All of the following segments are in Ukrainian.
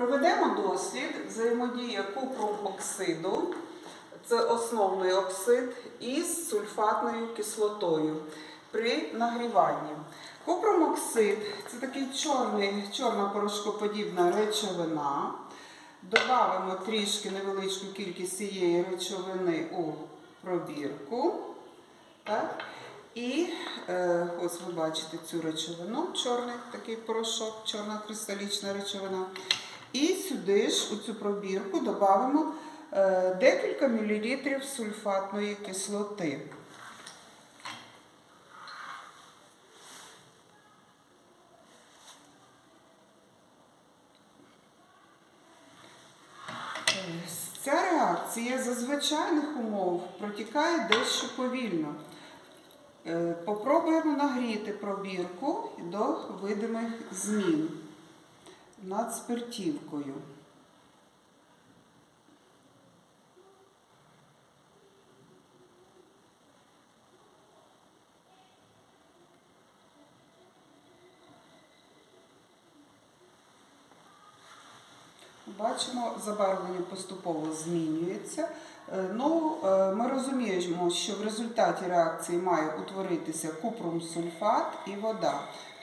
Проведемо дослід взаємодія купрум оксиду, це основний оксид, із сульфатною кислотою при нагріванні. Купрум оксид це такий чорний, чорна порошкоподібна речовина. Добавимо трішки невеличку кількість цієї речовини у пробірку. Так? І е, ось ви бачите цю речовину, чорний такий порошок, чорна кристалічна речовина. І сюди ж у цю пробірку додамо е, декілька мілілітрів сульфатної кислоти. Ця реакція за звичайних умов протікає дещо повільно. Е, Попробуємо нагріти пробірку до видимих змін над спиртівкою. Бачимо, забарвлення поступово змінюється. Е, Ну, е, ми розуміємо, що в результаті реакції має утворитися купрум-сульфат і вода.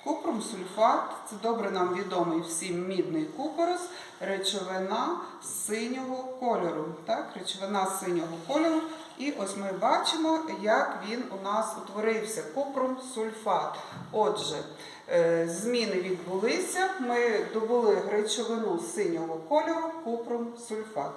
Купрум-сульфат це добре нам відомий всім мідний купорос, речовина синього кольору. Так? Речовина синього кольору. І ось ми бачимо, як він у нас утворився. Купрум-сульфат. Отже, е, зміни відбулися. Ми добули речовину синього кольору, купрум-сульфат.